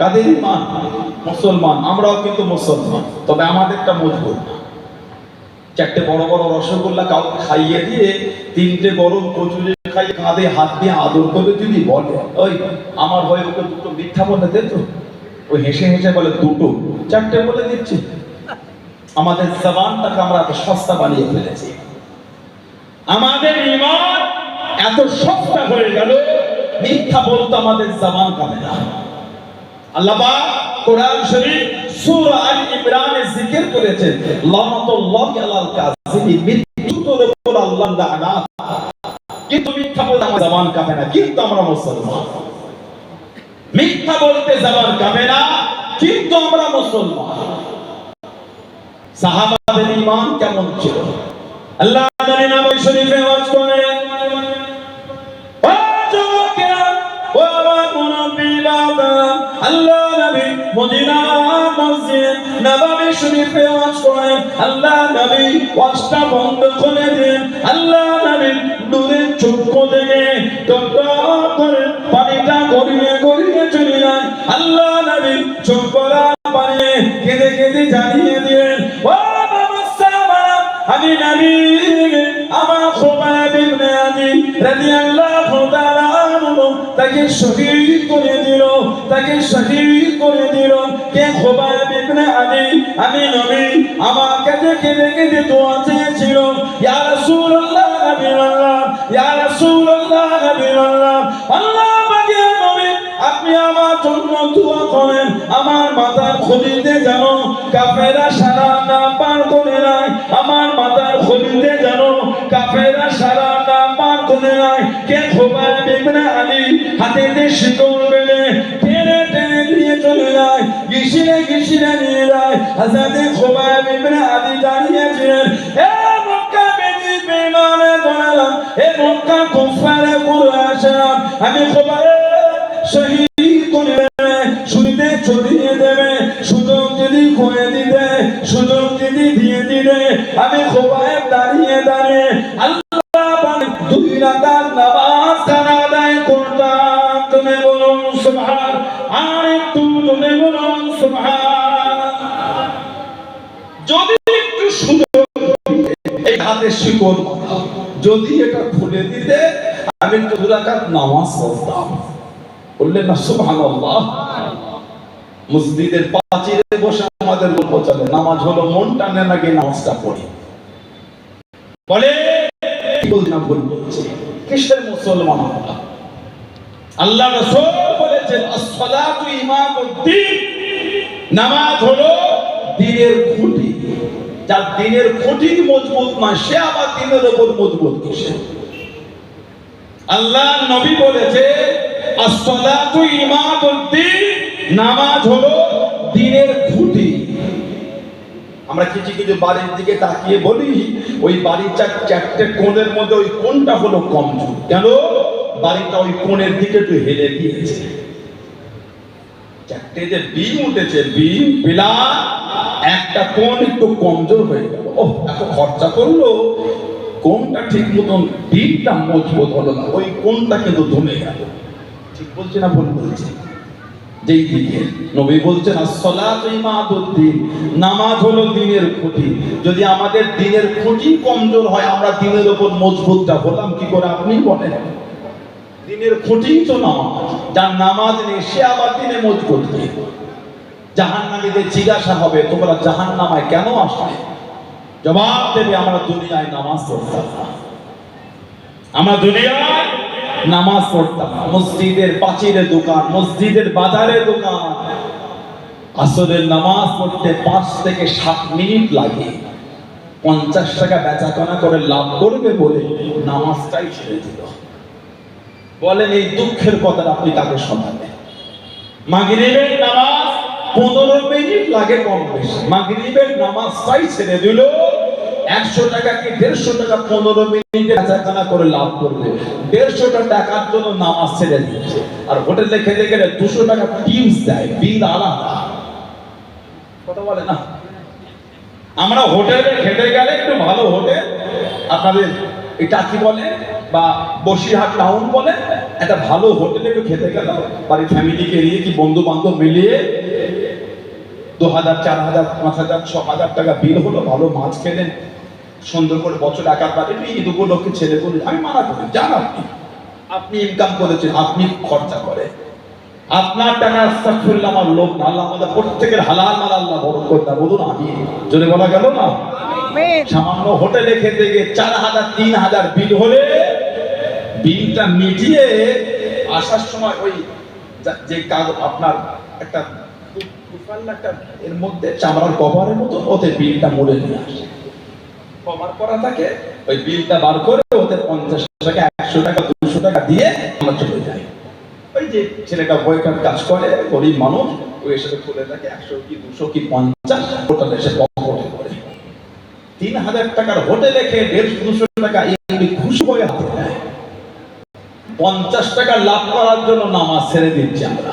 কাদের ইমান? মুসলমান। আমরাও কিন্তু মুসলমান, তবে আমাদেরটা মজবুত চারটে বড় বড় রসগোল্লা কাউ খাইয়ে দিয়ে তিনটে গরম কচুরি খাইয়ে কাঁধে হাত দিয়ে আদর করে যদি বলে, ওই আমার হয়ে ওকে দুটো মিথ্যা বলে দে তো। ওই হেসে হেসে বলে, দুটো। চারটে বলে দিচ্ছি। আমাদের জবানটাকে আমরা এত সস্তা বানিয়ে ফেলেছি। আমাদের ইমান এত সস্তা হয়ে গেল, মিথ্যা বলতে আমাদের জবান কামে না। আল্লাহ কোরআন শরীফ সূরা আল ইমরানে জিকির করেছেন। আলাল আল্লাহ লানাত কিন্তু মিথ্যা বলতে আমার জবান কাঁপে না, কিন্তু আমরা মুসলমান। মিথ্যা বলতে জবান কাঁপে না, কিন্তু আমরা মুসলমান। সাহাবাদের কেমন ছিল? আল্লাহ নববী শরীফে ওয়াজ করেন, আল্লাহ নবী ওয়াজটা বন্ধ করে দেন, আল্লাহ নবী দূরে চুপ থেকে করে পানিটা গড়িয়ে গড়িয়ে চলে যায়। আল্লাহ নবী চুপ করা পানি কেঁদে কেঁদে জানিয়ে দিলেন, ও আমি নবী, আমার খোবাব ইবনে আদি রাদিয়াল্লাহু তাআলা তাকে শহীদ করে দিল, তাকে শহীদ করে দিল, কে খোবাব ইবনে আদি, আমি নবী আমার কাছে কেঁদে কেঁদে দোয়া চেয়েছিল। ইয়া রাসূলুল্লাহ নবীল্লাহ ইয়া রাসূলুল্লাহ নবীল্লাহ আল্লাহ। পাকে নবী, আপনি আমার জন্য দোয়া করেন। আমার মাথার খুলিতে যেন কাফেরা সারা না পার করে নাই আমার মাথার খুলিতে যেন কাফেরা সারা না পার করে দিয়ে শিকল বেড়ে টেনে টেনে নিয়ে চলে যায়। গিসিরে নিয়ে যায় হাজাতে খোবায় বেগনা আলী দাঁড়িয়েছিলেন এ মক্কা বেদি বেমানে দাঁড়ালাম, এ মক্কা কুফারে আসলাম। আমি খোবায় হাতে শিকল যদি এটা খুলে দিতে, আমি নামাজ পড়তাম। বললেন, না মসজিদের বসে আমাদের গল্প চলে, নামাজ হলো মন টানে নাকি নামাজটা বলে মুসলমান আল্লাহ নামাজ হলো দিনের খুঁটি। যার দিনের খুঁটি মজবুত নয় সে আবার দিনের ওপর মজবুত কিসে আল্লাহ নবী বলেছে নামাজ হলো দিনের খুঁটি আমরা কিছু কিছু বাড়ির দিকে তাকিয়ে বলি, ওই বাড়ির চার চারটে কোণের মধ্যে ওই কোণটা হলো কমজোর। কেন? বাড়িটা ওই কোণের দিকে একটু হেলে গিয়েছে চারটে যে বিম উঠেছে, বিম পিলা একটা কোন একটু কমজোর হয়ে গেল। ও এত খরচা করল? কোনটা ঠিক মতন বিমটা মজবুত হলো না। ওই কোণটা কিন্তু ধমে গেল। ঠিক বলছি না ভুল বলছি? যেই দিকে নবী বলছেন, আসসালাতু ইমাদুদ্দিন নামাজ হলো দিনের খুঁটি। যদি আমাদের দিনের খুঁটি কমজোর হয়, আমরা দিনের উপর মজবুতটা হলাম, কি করে আপনি বলেন? দিনের খুঁটি তো নামাজ। যার নামাজ নেই, সে আবার দিনে মজবুত কি? জাহান নামীদের জিজ্ঞাসা হবে, তোমরা জাহান নামায় কেন আসলে? জবাব দেবে, আমরা দুনিয়ায় নামাজ পড়তাম আমরা দুনিয়ায় নামাজ পড়তাম মসজিদের পাঁচিলের দোকান, মসজিদের বাজারের দোকান। আসরের নামাজ পড়তে পাঁচ থেকে সাত মিনিট লাগে। পঞ্চাশ টাকা বেচাকেনা করে লাভ করবে বলে নামাজটাই ছেড়ে দিল। বলেন, এই দুঃখের কথা আপনি তাকে শোনাবেন? মাগরিবের নামাজ পনেরো মিনিট লাগে কম বেশি। মাগরিবের নামাজটাই ছেড়ে দিল। একশো টাকা কি দেড়শো টাকা পনেরো মিনিটে বেচাকেনা করে লাভ করবে? দেড়শোটা টাকার জন্য নামাজ ছেড়ে দিচ্ছে। আর হোটেলে খেতে গেলে দুশো টাকা টিপস দেয় বিল আলাদা। কথা বলে না? আমরা হোটেলে খেতে গেলে একটু ভালো হোটেল। আপনাদের এটা কি বলে? বা বসিরহাট টাউন বলে? একটা ভালো হোটেলে একটু খেতে গেল বাড়ির ফ্যামিলিকে নিয়ে কি বন্ধু বান্ধব মিলিয়ে দু হাজার চার হাজার পাঁচ হাজার ছ হাজার টাকা বিল হলো ভালো মাছ খেলেন সুন্দর করে বছর একা পারে ঈদ উপলক্ষে ছেলে বলে আমি মানা করি যান আপনি। আপনি ইনকাম করেছেন আপনি খরচা করে আপনার টাকা আস্তাগফিরুল্লাহ আমার লোক না আল্লাহ আমাদের প্রত্যেকের হালাল মাল আল্লাহ বরকত দাও বলুন আমি জোরে বলা গেল না? সামান্য হোটেলে খেতে গিয়ে চার হাজার তিন হাজার বিল হলে বিলটা মিটিয়ে আসার সময় ওই যে কাগজ আপনার একটা এর মধ্যে চামড়ার কভারের মতো ওতে বিলটা নিয়ে আসে। কভার করা থাকে, ওই বিলটা বার করে ওতে পঞ্চাশ টাকা, একশো টাকা, দুশো টাকা দিয়ে আমরা চলে যাই। ওই যে ছেলেটা কাজ করে, গরিব মানুষ ওই খুলে থাকে একশো কি, দুশো কি, পঞ্চাশ এসে করে। তিন হাজার টাকার হোটেলে খেয়ে দেড়শো, দুশো টাকা খুশি হয়ে হাতে পঞ্চাশ টাকা লাভ করার জন্য নামাজ ছেড়ে দিচ্ছি আমরা।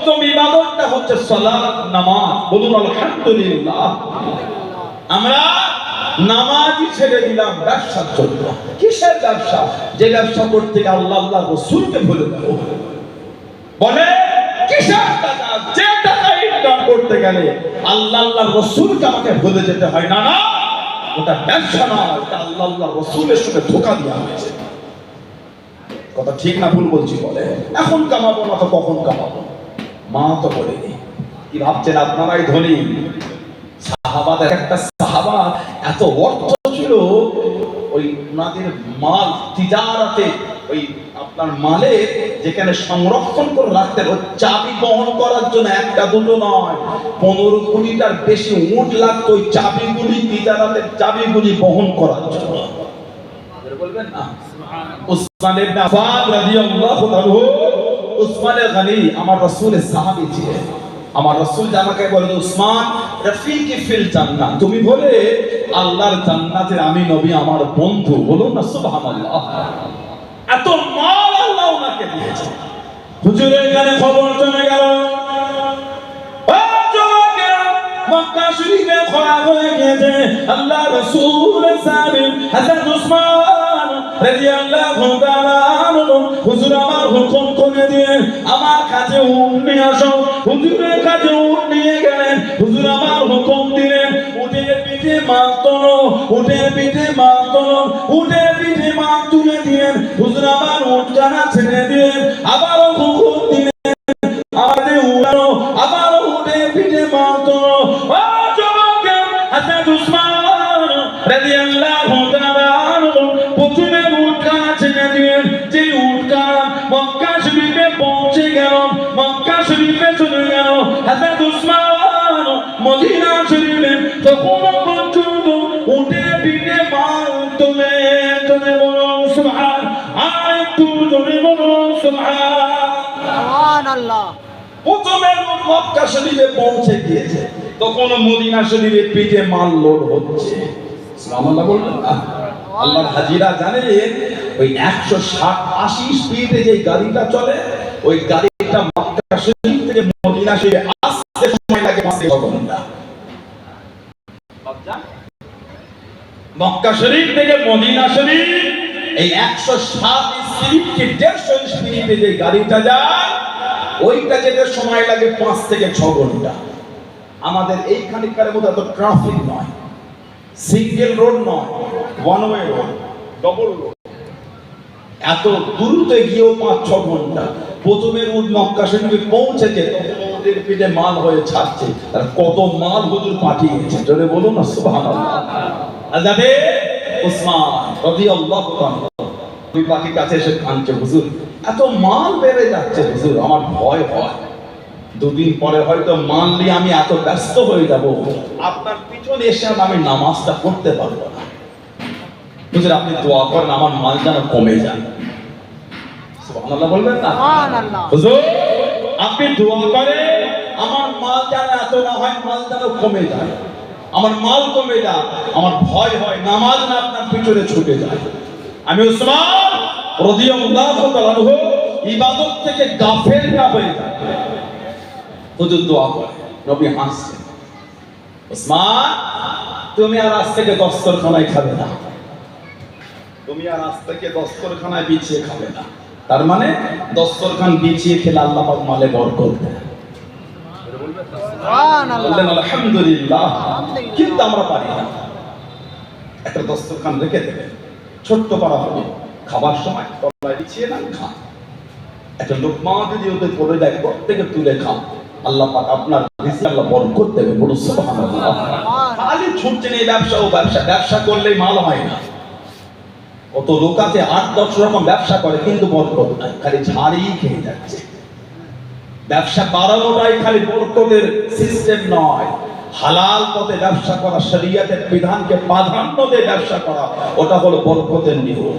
উত্তম ইবাদতটা হচ্ছে সালাত, নামাজ। বলুন, আলহামদুলিল্লাহ। আমরা নামাজই ছেড়ে দিলাম ব্যবসার জন্য। কিসের ব্যবসা? যে ব্যবসা করতে আল্লাহ আল্লাহ রসুলকে ভুলে বলে, কিসের যে টাকা ইনকাম করতে গেলে আল্লাহ আল্লাহ রসুলকে আমাকে ভুলে যেতে হয়। না না, ওটা ব্যবসা না ওটা আল্লাহ আল্লাহ রসুলের সঙ্গে ধোকা দেওয়া হয়েছে। কথা ঠিক না, ভুল বলছি বলে। এখন কামাবো না তো কখন কামাবো? মা তো বলেনি কি ভাবছেন আপনারাই ধনী? সাহাবাদের একটা সাহাবা এত অর্থ ছিল ওই ওনাদের মাল তিজারাতে ওই আপনার মালে যেখানে সংরক্ষণ করে রাখতেন ওই চাবি বহন করার জন্য একটা দুটো নয় পনেরো কুড়িটার বেশি উঠ লাগতো ওই চাবিগুলি তিজারাতের চাবিগুলি বহন করার জন্য। বলবেন না? উসমান ইবনে আফফান রাদিয়াল্লাহু আনহু উসমান গনি আমার রাসূলের সাহাবী ছিলেন আমার রাসূল আমাকে বলে উসমান, রফিকি ফিল জান্নাত। তুমি বলে, আল্লাহর জান্নাতের আমি নবী, আমার বন্ধু। বলুন না, সুবহানাল্লাহ। এত মাল আল্লাহ ওনাকে দিয়েছে। হুজুরের কানে খবর চলে গেল। মক্কা শরীফে খরা হয়ে গেছে আল্লাহ রসুল সালিম হাসান উসমান। হুজুর, আমার হুকুম করে দিয়ে আমার কাছে নিয়ে আসো। হুজুরের কাছে নিয়ে গেলেন। হুজুর, আমার হুকুম দিলেন, উটের পিঠে মাছ তোলো পিঠে মাছ উটের পিঠে মাছ তুলে দিলেন। হুজুর, আমার ছেড়ে দিলেন। আবারও হুকুম মদিনা শরীফে তখন পর্যন্ত উঠে পিঠে মার তোলে তোলে বলো সুবহান। আর একটু জোরে বলো আল্লাহ প্রথমে মক্কা শরীফে পৌঁছে গিয়েছে। তখন মদিনা শরীফে পিঠে মাল লোড হচ্ছে। সুবহানাল্লাহ বললেন না আল্লাহর হাজিরা জানেন ওই একশো ষাট আশি স্পিডে যে গাড়িটা চলে ওই গাড়িটা মক্কা শরীফ থেকে মদিনা শরীফে আসতে যেতে আমাদের এত ট্রাফিক নয়। সিঙ্গেল রোড নয় রোড ডবল রোড এত গিয়েও পাঁচ, ছ ঘণ্টা। প্রথমে রুট মক্কা শরীফে পৌঁছে তখন ওদের পিঠে মাল হয়ে ছাড়ছে আর কত মাল হুজুর পাঠিয়েছে। জোরে বলুন না আজাবে উসমান রাদিয়াল্লাহু তাআলা। ওই পাখির কাছে এসে কাঁদছে হুজুর এত মাল বেড়ে যাচ্ছে হুজুর আমার ভয় হয়। দুদিন পরে হয়তো মাল নিয়ে আমি এত ব্যস্ত হয়ে যাব। আপনার পিছনে এসে আমি নামাজটা পড়তে পারব না। হুজুর আপনি দোয়া করেন আমার মাল যেন কমে যায়। সুবহানাল্লাহ বলবেন না? সুবহানাল্লাহ। হুজুর আপনি দোয়া করে আমার মাল যেন এত না হয়, মাল যেন কমে যায়। আমার মাল কমে যায়, আমার ভয় হয়, নামাজ না আপনার পিছনে ছুটে যায়। আমি উসমান রাদিয়াল্লাহু তাআলা ইবাদত থেকে গাফেল না হয়ে যায়। হুজুর দোয়া করে, নবী হাসছেন উসমান তুমি আর আজ থেকে দস্তরখানায় খাবে না। তুমি আর আজ থেকে দস্তরখানায় বিছিয়ে খাবে না। তার মানে দস্তরখান বিছিয়ে খেলে আল্লাহ পাক মালে বরকত দেয়। বললেন আলহামদুলিল্লাহ। কিন্তু আমরা পারি না। একটা দস্তরখান রেখে ছোট্ট পাড়া হবে। খাবার সময় তলায় বিছিয়ে না খান। একটা লোকমা যদি ওদের পড়ে যায় প্রত্যেকে তুলে খান। আল্লাহ পাক আপনার রিজিক আল্লাহ বরকত দেবে। বলুন সুবহানাল্লাহ। খালি ছুটছেন এই ব্যবসা ও ব্যবসা। ব্যবসা করলেই মাল হয় না। কত লোক আছে, আট, দশ রকম ব্যবসা করে, কিন্তু বরকত নাই, খালি ঝাড়ি খেয়ে যাচ্ছে। ব্যবসা বাড়ানোটাই খালি বরকতের সিস্টেম নয়। হালাল পথে ব্যবসা করা, শরিয়াতের বিধানকে প্রাধান্য দিয়ে ব্যবসা করা, ওটা হলো বরকতের নিয়ম।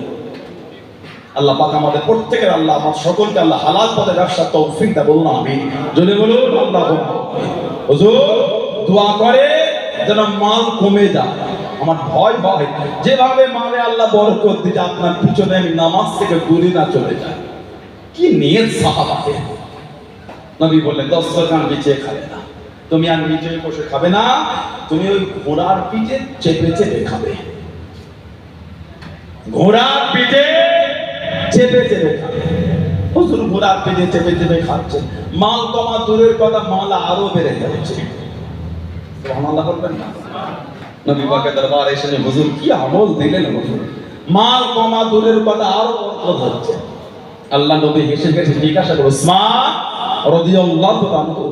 আল্লাহ পাক আমাদের প্রত্যেকের আল্লাহ, আমার সকলকে আল্লাহ হালাল পথে ব্যবসা তৌফিক দা বলুন আমি যদি বলুন, আল্লাহ হুজুর, দোয়া করে যেন মাল কমে যায়। আমার ভয় ভয় যেভাবে মালে আল্লাহ বরকত দিতে আপনার পিছনে আমি নামাজ থেকে দূরে না চলে যায়। কি নিয়ত সাহাবাতে নবী বললেন দস্তরখান বিছিয়ে খাবে না। তুমি আর নিচে বসে খাবে না, তুমি ওই ঘোড়ার পিঠে চেপে চেপে খাবে। ঘোড়ার পিঠে চেপে চেপে খাবে। হুজুর ঘোড়ার পিঠে চেপে চেপে খাচ্ছে। মাল কমা দূরের কথা, মাল আরও বেড়ে যাচ্ছে। না? নবী পাকের দরবারে এসে হুজুর, কি আমল দিলেন হুজুর মাল কমা দূরের কথা আরও বরকত হচ্ছে আল্লাহ নবী হেসে হেসে জিজ্ঞাসা করো, উসমান রাদিয়াল্লাহু আনহু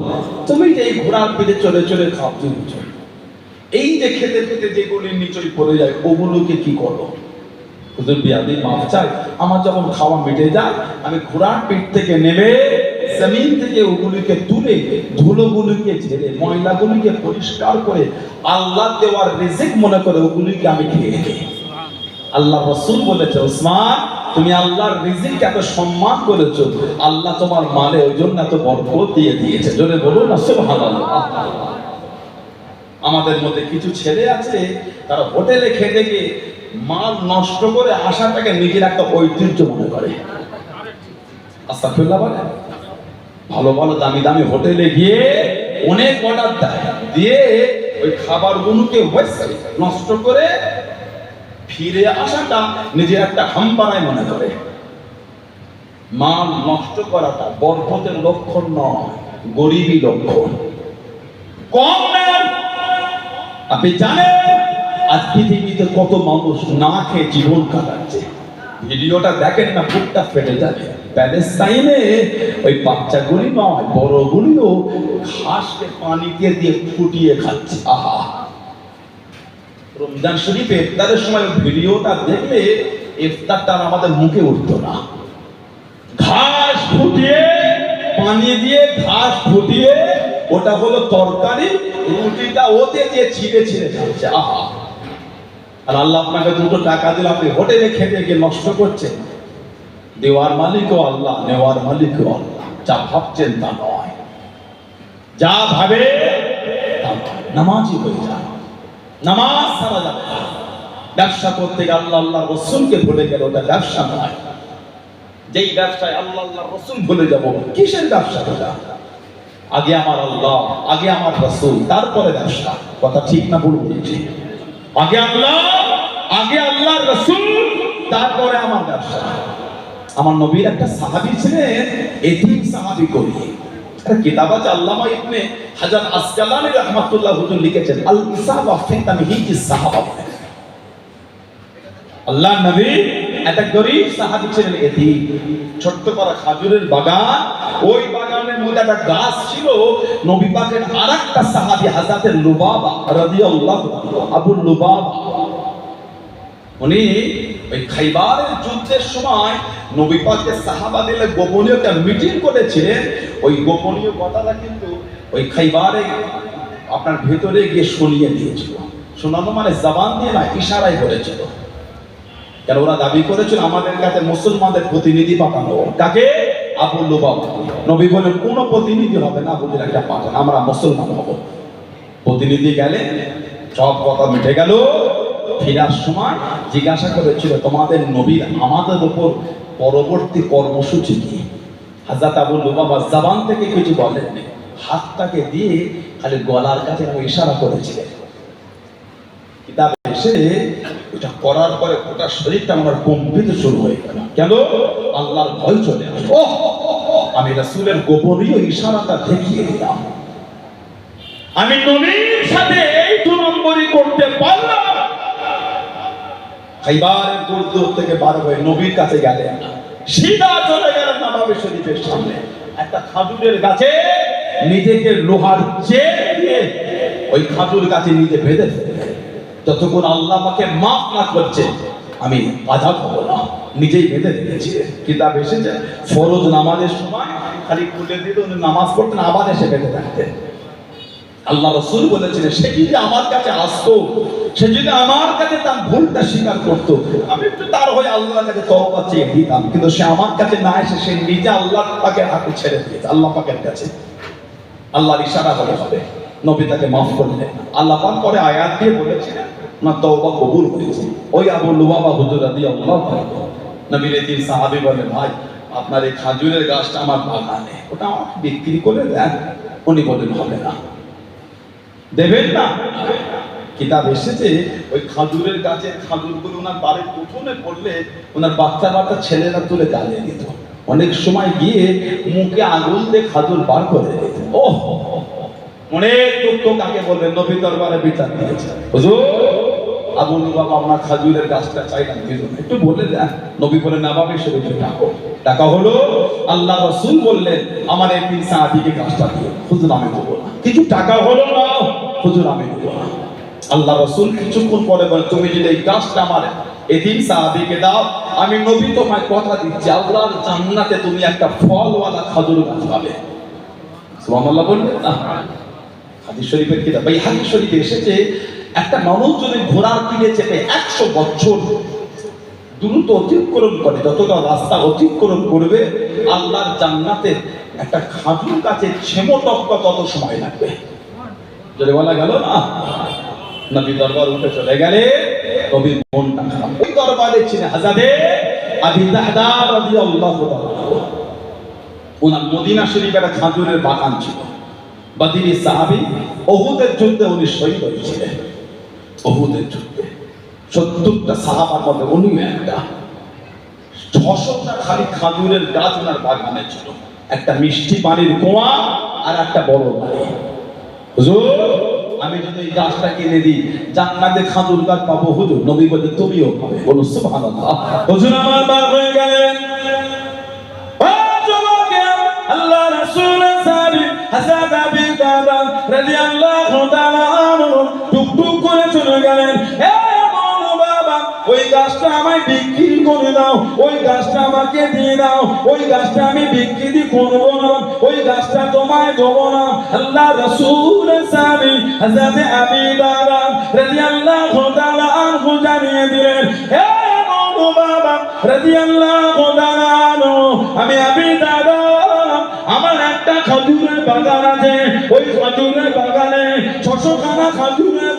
তুমি যে এই ঘোড়ার পিঠে চলে চলে তুমি এই যে খেতে খেতে যেগুলি নিচই পড়ে যায়, ওগুলোকে কি করো? হুজুর, বিয়াদি, মাফ চাই। আমার যখন খাওয়া মিটে যায়, আমি ঘোড়ার পিঠ থেকে নেমে জমিন থেকে ওগুলিকে তুলে, ধুলোগুলিকে ঝেড়ে, ময়লাগুলিকে পরিষ্কার করে আল্লাহ দেওয়ার রিজিক মনে করে ওগুলিকে আমি খেয়ে নিই। আল্লাহ রসুল বলেছে, ওসমান, তুমি আল্লাহর রিজিককে এত সম্মান করেছ, আল্লাহ তোমার মালে ওই জন্য এত বরকত দিয়ে দিয়েছে। জোরে বলুন না, সুবহানাল্লাহ। আমাদের মধ্যে কিছু ছেলে আছে, তারা হোটেলে খেতে গিয়ে মাল নষ্ট করে আসাটাকে নিজের একটা ঐতিহ্য মনে করে। আস্তাগফিরুল্লাহ বলে ভালো ভালো দামি দামি হোটেলে গিয়ে অনেক অর্ডার দেয়। দিয়ে ওই খাবারগুলোকে ওয়েস্ট নষ্ট করে ফিরে আসাটা নিজের একটা হাম্পানায় মনে করে। মাল নষ্ট করাটা বরকতের লক্ষণ নয়, গরিবী লক্ষণ। কম নেন আপনি জানেন, আজ পৃথিবীতে কত মানুষ না খেয়ে জীবন কাটাচ্ছে। ভিডিওটা দেখেন না, বুকটা ফেটে যাবে প্যালেস্তাইনে ওই বাচ্চাগুলি নয়, বড়গুলিও ঘাসকে পানি দিয়ে ফুটিয়ে খাচ্ছে। আহা! রমজান শরীফে ইফতারের সময় ভিডিওটা দেখলে ইফতারটা আমাদের মুখে উঠতো না। ঘাস ফুটিয়ে, পানি দিয়ে ঘাস ফুটিয়ে, ওটা হলো তরকারি, রুটিটা ওতে দিয়ে ছিঁড়ে ছিঁড়ে খাচ্ছে। আহা! আর আল্লাহ আপনাকে দুটো টাকা দিলে, আপনি হোটেলে খেতে গিয়ে নষ্ট করছেন। দেওয়ার মালিকও আল্লাহ, নেওয়ার মালিকও আল্লাহ। যা ভাবছেন তা নয়। যা ভাবে, তা নয়। নামাজি হয়ে যায়। নামাজ ছাড়া যাবে ব্যবসা করতে গিয়ে আল্লাহ আল্লাহ রসুলকে ভুলে গেল ওটা ব্যবসা নয়। যেই ব্যবসায় আল্লাহ আল্লাহ রসুল ভুলে যাব, কিসের ব্যবসা ওটা? আগে আমার আল্লাহ, আগে আমার রসুল, তারপরে ব্যবসা। কথা ঠিক না ভুল বলেছি? আগে আল্লাহ আগে আল্লাহ রসুল, তারপরে আমার ব্যবসা। আমার নবীর একটা সাহাবী ছিলেন, এতিম সাহাবী আছে, আল্লামা ইবনে হাজার আসকালানি লিখেছেন আল সাহাবা। আল্লাহ নবী গরিব সাহাবী ছিলেন, এতিম। ছোট্ট করা খাজুরের বাগান, ওই মধ্যে একটা গাছ ছিল, নবী পাকের আরেকটা সাহাবী হযরতের লুবাবা লুবাবা। উনি ওই খাইবারের যুদ্ধের সময় নবী গোপনীয় একটা মিটিং করেছিলেন। ওই গোপনীয় কথাটা কিন্তু ওই খাইবারে আপনার ভেতরে গিয়ে শুনিয়ে দিয়েছিল। শোনানো মানে জবান দিয়ে না, ইশারায় বলেছিল। কেন ওরা দাবি করেছিল, আমাদের কাছে মুসলমানদের প্রতিনিধি পাঠানো। কাকে? আবু নবী বলেন কোন প্রতিনিধি হবে না বুঝলে একটা পাঠান আমরা মুসলমান হব। প্রতিনিধি গেলে সব কথা মিটে গেল। ফেরার সময় জিজ্ঞাসা করেছিল, তোমাদের নবীর আমাদের উপর পরবর্তী কর্মসূচি কি? হাজাত আবু লুবাবা জাবান থেকে কিছু বলেননি। হাতটাকে দিয়ে খালি গলার কাছে ইশারা করেছিলেন। কিতাব এসে এটা করার পরে গোটা শরীরটা আমার কম্পিত শুরু হয়ে গেল। কেন? আল্লাহর ভয় চলে আসলো! আমি রাসূলের গোপনীয় ইশারাটা দেখিয়ে দিলাম। আমি নবীর সাথে এই দু নম্বরই করতে পারলাম খাইবারের দূর থেকে বার হয়ে নবীর কাছে গেলেন। সিধা চলে গেলেন নবাবে শরীফের সামনে। একটা খাজুরের গাছে নিজেকে লোহার চেয়ে দিয়ে ওই খাজুর গাছে নিজে বেঁধে ফেললেন যতক্ষণ আল্লাহ পাকে মাফ না করছে, আমি আজাদ হব না। নিজেই বেঁধে দিয়েছি। কিতাব এসেছে, ফরজ নামাজের সময় খালি খুলে দিল, উনি নামাজ পড়তেন, আবার এসে বেঁধে থাকতেন। আল্লাহ রসুল বলেছিলেন, সে যদি আমার কাছে আসতো, সে যদি আমার কাছে তার ভুলটা স্বীকার করতো, আমি একটু তার হয়ে আল্লাহর কাছে তওবা চেয়ে দিতাম কিন্তু সে আমার কাছে না এসে, সে নিজে আল্লাহ পাকের হাতে ছেড়ে দিয়েছে, আল্লাহ পাকের কাছে। আল্লাহর ইশারা হলে হবে। নবী তাকে মাফ করলেন আল্লাহ পাক পরে আয়াত দিয়ে বলেছিলেন না, তওবা কবুল হয়েছে। ওই আবু লুবাবা হুজুর রাদিয়াল্লাহু আনহু। নবীর তিন সাহাবী বলে, ভাই, আপনার এই খাজুরের গাছটা আমার বাগানে। ওটা আমাকে বিক্রি করে দেন। উনি বলেন হবে না। দেবেন না? কিতাব এসেছে, ওই খাজুরের গাছের খাজুরগুলো ওনার বাড়ির উঠোনে পড়লে ওনার বাচ্চা বাচ্চা ছেলেরা তুলে গালিয়ে দিত। অনেক সময় গিয়ে মুখে আঙুল দিয়ে খাজুর বার করে দিত। ও অনেক দুঃখ কাকে বলবেন? নবী দরবারে বিচার দিয়েছে। হুজুর, আবু বাবা আপনার খাজুরের গাছটা দিল না। একটু বলে দেন। নবী বলে নবাবে শরীফে ডাকো। ডাকা হলো, আল্লাহ রসুল বললেন, আমার এই তিন সাহাবিকে গাছটা দিও। হুজুর, আমি দেবো কিছু টাকা হলো না। হুজুর, আমি দেবো না। আল্লাহ রসুল কিছুক্ষণ পরে বলে তুমি যদি এই গাছটা আমার এদিন সাহাবিকে দাও, আমি নবী তোমায় কথা দিচ্ছি। আল্লাহর জান্নাতে তুমি একটা ফলওয়ালা খাজুর গাছ পাবে। সুবহানাল্লাহ বললেন না? হাদিস শরীফের কিতাব। এই হাদিস শরীফে এসেছে, একটা মানুষ যদি ঘোড়ার পিঠে চেপে একশো বছর দ্রুত অতিক্রম করে, যতটা রাস্তা অতিক্রম করবে, আল্লাহর জান্নাতে একটা গাছের ছেমো টপকা তত সময় লাগবে। যদি বলা গেল না? নবী দরবার উঠে চলে গেলে নবীর মনটা খারাপ। ওই দরবারে ছিলেন হাজাদে আবি দাহদা রাদিয়াল্লাহু তাআলা। ওনার মদিনা শরীফ একটা খাজুরের বাগান ছিল। বাদিনী সাহাবি অহুদের যুদ্ধে উনি শহীদ হয়েছিলেন। অহুদের যুদ্ধে। সত্তরটা সাহাবার মধ্যে উনি একটা। ছশোটা খালি খাজুরের গাছ ওনার বাগানে ছিল। একটা মিষ্টি পানির কুয়া আর একটা বড় বাড়ি। হুজুর, আমি যদি এই গাছটা কিনে দিই, জান্নাতে খাজুর গাছ পাবো, হুজুর, নবী বলে তুমিও পাবে। বলো সুবহানাল্লাহ। হুজুর আমার হয়ে গেলেন। আল্লাহ রাসূল হাসান আবি দাদা রাদিয়াল্লাহু তাআলা আনহু টুকটুক করে চলে গেলেন। এ ওই গাছটা আমায় বিক্রি করে দাও, ওই গাছটা আমাকে দিয়ে দাও, ওই গাছটা আমি বিক্রি করব না, ওই গাছটা তোমায় দেবো না। আল্লাহ রাসূল সাহাবী হযরত আবি দাদা রাদিয়াল্লাহু তাআলা আনহু জানিয়ে দিলেন হে বাবা, রাদিয়াল্লাহু তাআলা আমি আবি দাদা আমার একটা খাজুরের বাগান আছে ওই খাজুরের বাগানে ছশো খানা খাজুরের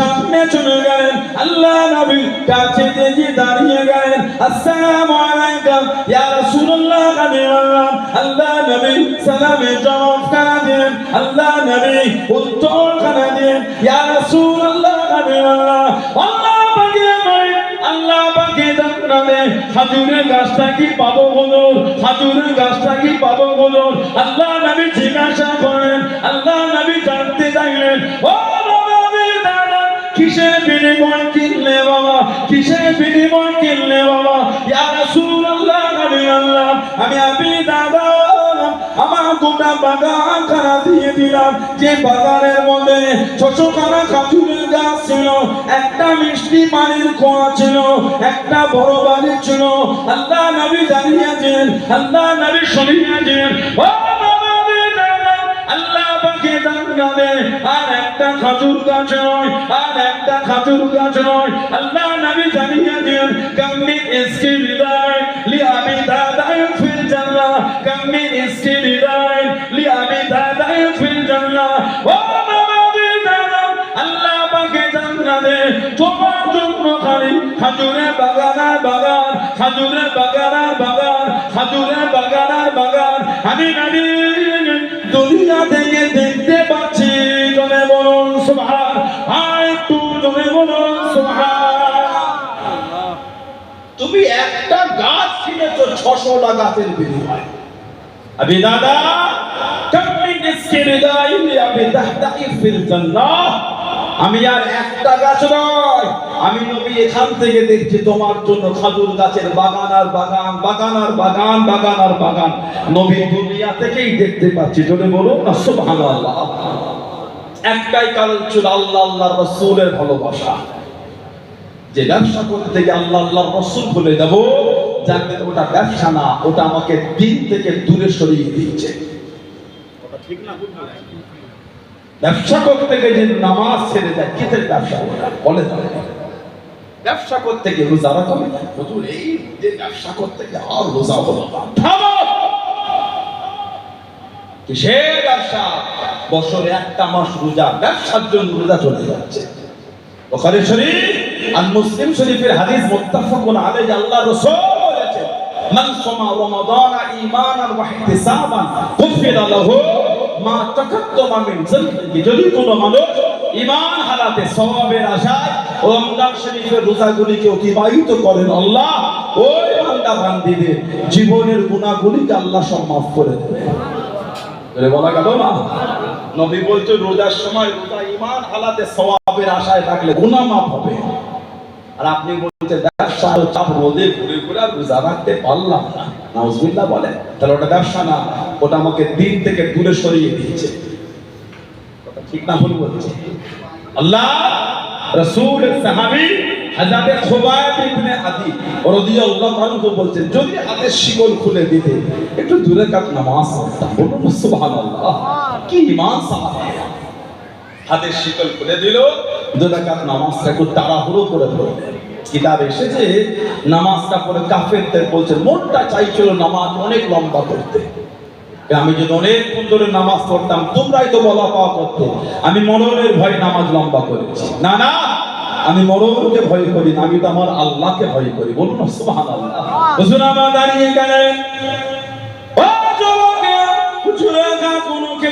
সামনে চলে গেলেন। আল্লাহ নবী কাছে দেখে দাঁড়িয়ে গেলেন। আসসালামু আলাইকুম। ইয়া রাসূলুল্লাহ আল্লাহ আল্লাহ নবী সালামে জবাব খানা দিলেন? আল্লাহ নবী উত্তর খানা দিলেন। ইয়া রাসূলুল্লাহ আল্লাহ আল্লাহ পাকে নয় আল্লাহ পাকে জান্নাতে। খাজুরের গাছটা কি পাবো হুজুর খাজুরের গাছটা কি পাবো হুজুর আল্লাহ নবী জিজ্ঞাসা করেন আল্লাহ নবী জানতে চাইলেন, ও কিসের বিনিময় কিনলে বাবা? কিসের বিনিময় কিনলে বাবা? ইয়া রাসূলুল্লাহ, নবী আল্লাহ, আমি আপনি দাদা একটা মিষ্টি পানির কুয়া ছিল, একটা বড় বাড়ি ছিল। আল্লাহ নবী জানিয়েছেন, আল্লাহ নবী শুনিয়েছেন, ও নবী আল্লাহ একটা খাজুর গাছ নয় আর একটা খাজুর গাছ নয়। আল্লাহ নবী জানিয়েছেন কাম্মি ইসকি বিদায় লি আমি দাদায় ফিল জান্নাহ। কাম্মি ইসকি বিদায় লি আমি দাদায় ফিল জান্নাহ। ও নবী জানান, আল্লাহ পাকে জানাবে তোমার জন্য খালি খাজুরের বাগান বাগান খাজুরের বাগান বাগান খাজুরের বাগান বাগান। আমি নবী দুনিয়া থেকে দেখতে পাচ্ছি একটা গাছ কিনেছ ছশোটা গাছের বিনিময়। আবি দাদা আমি আর একটা গাছ নয়, আমি নবী এখান থেকে দেখছি তোমার জন্য খাজুর গাছের বাগান আর বাগান বাগান আর বাগান বাগান আর বাগান। নবী দুনিয়া থেকেই দেখতে পাচ্ছি যদি বলো না, সুবহানাল্লাহ। একটাই কারণ ছিল আল্লাহ আল্লাহ রসুলের ভালোবাসা। যে ব্যবসা করতে গিয়ে আল্লাহ আল্লাহ রসুল বলে দেব জানবেন ওটা ব্যবসা না ওটা আমাকে দিন থেকে দূরে সরিয়ে দিচ্ছে। ব্যবসা করতে গিয়ে যে নামাজ ছেড়ে যায় কিসের ব্যবসা? ওটা বলে ব্যবসা করতে গিয়ে রোজা রাখো হুজুর এই যে ব্যবসা করতে গিয়ে আর রোজা হলো কিসের ব্যবসা? বছরে একটা মাস রোজা ব্যবসার জন্য রোজা চলে যাচ্ছে। বুখারী শরীফ আর মুসলিম শরীফের হাদিস মুত্তাফাকুন আলাইহি আল্লাহ রাসূল বলেছেন, মান সামা রমাদান ঈমানান ওয়া ইহতিসাবান গুফিরা লাহু মা তাকাদ্দামা মিন যামবিহি যদি কোনো মানুষ ঈমান হারাতে সওয়াবের আশায় রমজান শরীফের রোজাগুলিকে অতিবাহিত করেন, আল্লাহ ওই বান্দা বান্দীদের জীবনের গুনাহগুলিকে আল্লাহ সব মাফ করে দেবে বলে গেল না? নবী বলছে রোজার সময় রোজা ইমান হালাতে সওয়াবের আশায় থাকলে গুনাহ মাফ হবে। আর আপনি বলতে ব্যবসা আর চাপ, রোদে ঘুরে ঘুরে রোজা রাখতে পারলাম না। নাউজুবিল্লাহ বলে তাহলে ওটা ব্যবসা না, ওটা আমাকে দিন থেকে দূরে সরিয়ে দিয়েছে। কথা ঠিক না ভুল বলছে। আল্লাহ, রাসূল, সাহাবী হযরত খুবাইব ইবনে আদি রাদিয়াল্লাহু আনহু বলছেন, যদি হাতের শিকল খুলে দিতে, একটু দূরে কাত নামাজ পড়তাম বলুন, সুবহানাল্লাহ। কি ঈমান সাহাবা হাতের শিকল খুলে দিল, দু নামাজটা একটু তাড়াহুড়ো করে পড়লেন কিতাব এসেছে, নামাজটা পড়ে কাফেরদের বলছে, মনটা চাইছিল নামাজ অনেক লম্বা করতে আমি যদি অনেকক্ষণ ধরে নামাজ পড়তাম, তোমরাই তো বলা পাওয়া করতে। আমি মরণের ভয় নামাজ লম্বা করেছি। না না, আমি মরণকে ভয় করি না, আমি তো আমার আল্লাহকে ভয় করি। বলুন না, সুবহানাল্লাহ। হুজুর আমার দাঁড়িয়ে গেলেন।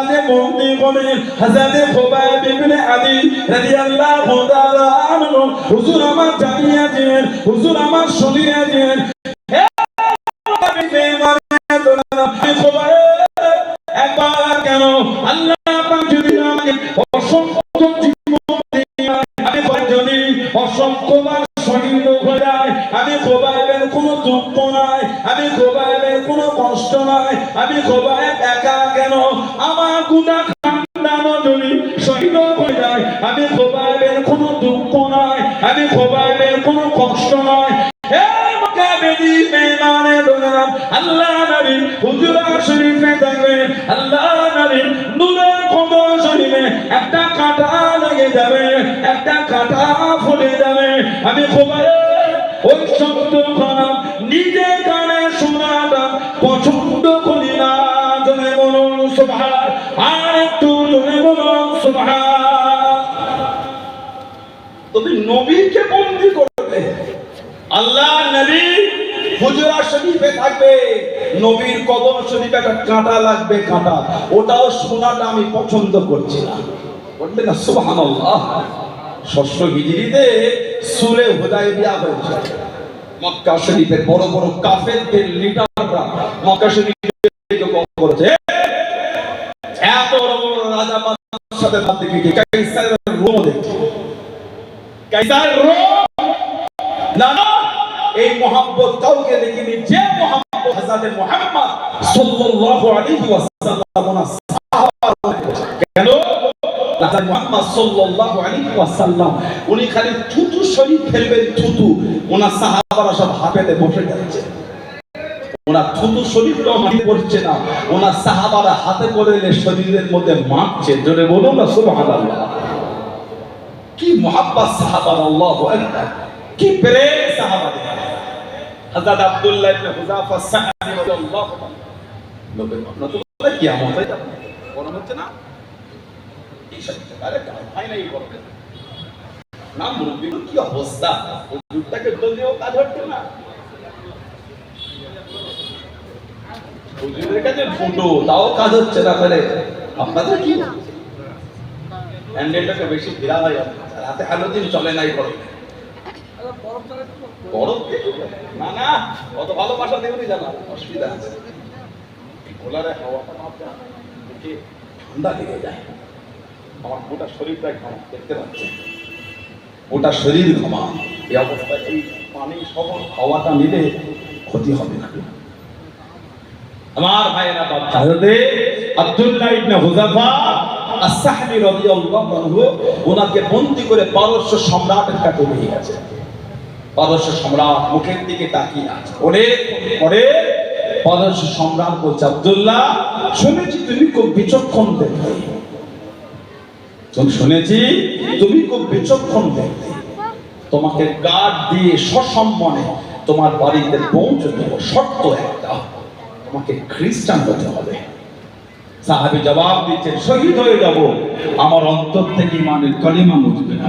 কাছে বন্দী কবি? হযরত খুবাইব ইবনে আদি রাদিয়াল্লাহু তাআলা আনহু। হুজুর আমার জানিয়েছেন হুজুর আমার শুনিয়েছেন তুমি নবীকে বন্দি করবে। আল্লাহ নবী হুজুরা শরীফে থাকবে, নবীর কদম শরীফে একটা কাঁটা লাগবে, কাঁটা। ওটাও আমি পছন্দ করছি না। বললেন না ষষ্ঠ সুরে হুদায়বিয়া হয়েছে। মক্কা বড় বড় কাফেরদের লিডাররা মক্কা শরীফে করেছে। এত বড় রাজা সাথে রোম দেখছে। না না এই কাউকে দেখিনি, যে সাল্লাল্লাহু আলাইহি ওয়াসাল্লাম সাহাবা কেন? সাল্লাল্লাহু আলাইহি ওয়াসাল্লাম, উনি খালি থুতু শরীর ফেলবেন, থুতু। ওনার সাহাবারা সব বসে যাচ্ছে। থুতু মাটি পড়ছে না। সাহাবারা হাতে করে শরীরের মধ্যে মাপছে জোরে বলুন না, সুবহানাল্লাহ। কি মোহাব্বত সাহাবার আল্লাহ আকবার? কি প্রেম সাহাবাদের হযরত আব্দুল্লাহ ইবনে হুযাফা সাহাবী রাদিয়াল্লাহু লোকে ভাবনা তো কি এটা গরম হচ্ছে না কাজ হচ্ছে না। কাছে তাও কাজ হচ্ছে না আপনাদের কি হ্যান্ডেলটাকে বেশি ভিড়া হয় রাতে আলো দিন চলে নাই দিয়ে না না, অত ভালোবাসা জানা, অসুবিধা কোলারে হাওয়াটা লেগে যায়। আমার গোটা দেখতে গোটা শরীর ঘামা। এই অবস্থায় এই পানি সহ হাওয়াটা নিলে ক্ষতি হবে না। আমার ভাইয়েরা হযরতে আব্দুল্লাহ হুযাফা আস-সাহবী রাদিয়াল্লাহু ওনাকে বন্দী করে পারস্য সম্রাটের কাছে নিয়ে গেছে। পারস্য সম্রাট মুখের দিকে তাকিয়ে আছে। অনেক পরে পারস্য সম্রাট বলছে, আব্দুল্লাহ, শুনেছি তুমি খুব বিচক্ষণ দেখতে। শুনেছি তুমি খুব বিচক্ষণ দেখতে। তোমাকে গার্ড দিয়ে সসম্মানে তোমার বাড়িতে পৌঁছে দেবো। শর্ত একটা, তোমাকে খ্রিস্টান হতে হবে। সাহাবি জবাব দিচ্ছেন শহীদ হয়ে যাব। আমার অন্তর থেকে ইমানের কলিমা মুজবে না।